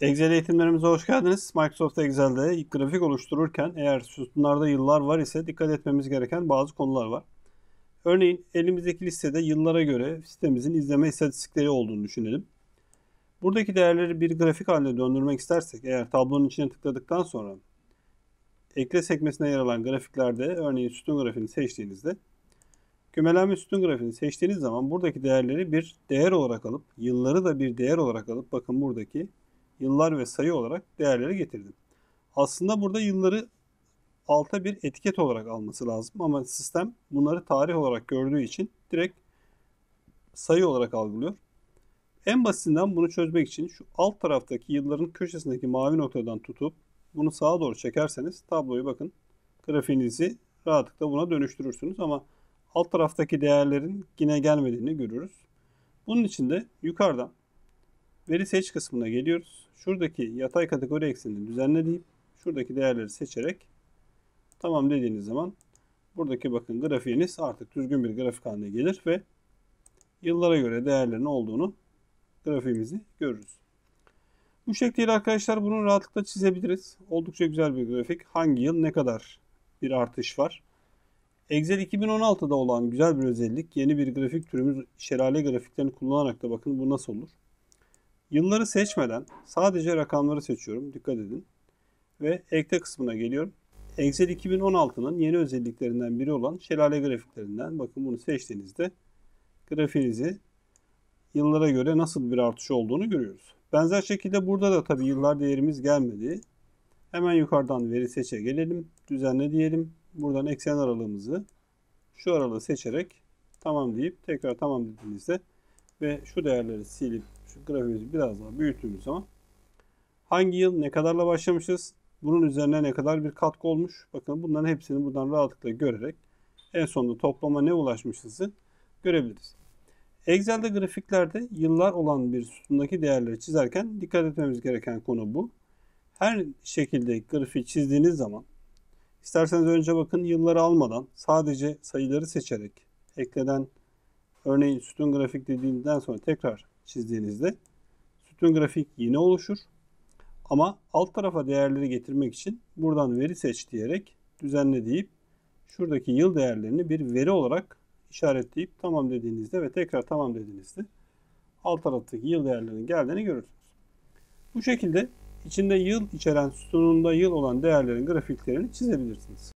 Excel eğitimlerimize hoş geldiniz. Microsoft Excel'de grafik oluştururken eğer sütunlarda yıllar var ise dikkat etmemiz gereken bazı konular var. Örneğin elimizdeki listede yıllara göre sitemizin izleme istatistikleri olduğunu düşünelim. Buradaki değerleri bir grafik haline döndürmek istersek eğer tablonun içine tıkladıktan sonra ekle sekmesine yer alan grafiklerde örneğin sütun grafiğini seçtiğinizde kümelenme sütun grafiğini seçtiğiniz zaman buradaki değerleri bir değer olarak alıp yılları da bir değer olarak alıp bakın buradaki yıllar ve sayı olarak değerleri getirdim. Aslında burada yılları alta bir etiket olarak alması lazım ama sistem bunları tarih olarak gördüğü için direkt sayı olarak algılıyor. En basitinden bunu çözmek için şu alt taraftaki yılların köşesindeki mavi noktadan tutup bunu sağa doğru çekerseniz tabloyu bakın grafiğinizi rahatlıkla buna dönüştürürsünüz ama alt taraftaki değerlerin yine gelmediğini görürüz. Bunun için de yukarıdan veri seç kısmına geliyoruz. Şuradaki yatay kategori eksenini düzenle deyip şuradaki değerleri seçerek tamam dediğiniz zaman buradaki bakın grafiğiniz artık düzgün bir grafik haline gelir ve yıllara göre değerlerin olduğunu grafiğimizi görürüz. Bu şekliyle arkadaşlar bunu rahatlıkla çizebiliriz. Oldukça güzel bir grafik. Hangi yıl ne kadar bir artış var? Excel 2016'da olan güzel bir özellik. Yeni bir grafik türümüz şelale grafiklerini kullanarak da bakın bu nasıl olur. Yılları seçmeden sadece rakamları seçiyorum. Dikkat edin. Ve ekle kısmına geliyorum. Excel 2016'nın yeni özelliklerinden biri olan şelale grafiklerinden bakın bunu seçtiğinizde grafiğinizi yıllara göre nasıl bir artış olduğunu görüyoruz. Benzer şekilde burada da tabi yıllar değerimiz gelmedi. Hemen yukarıdan veri seçe gelelim. Düzenle diyelim. Buradan eksen aralığımızı şu aralığı seçerek tamam deyip tekrar tamam dediğinizde ve şu değerleri silip şu grafiğimizi biraz daha büyüttüğümüz zaman hangi yıl ne kadarla başlamışız? Bunun üzerine ne kadar bir katkı olmuş? Bakın bunların hepsini buradan rahatlıkla görerek en sonunda toplama ne ulaşmışızı görebiliriz. Excel'de grafiklerde yıllar olan bir sütundaki değerleri çizerken dikkat etmemiz gereken konu bu. Her şekilde grafiği çizdiğiniz zaman isterseniz önce bakın yılları almadan sadece sayıları seçerek ekleden örneğin sütun grafik dediğinden sonra tekrar çizdiğinizde sütun grafik yine oluşur. Ama alt tarafa değerleri getirmek için buradan veri seç diyerek düzenle deyip şuradaki yıl değerlerini bir veri olarak işaretleyip tamam dediğinizde ve tekrar tamam dediğinizde alt taraftaki yıl değerlerinin geldiğini görürsünüz. Bu şekilde içinde yıl içeren sütununda yıl olan değerlerin grafiklerini çizebilirsiniz.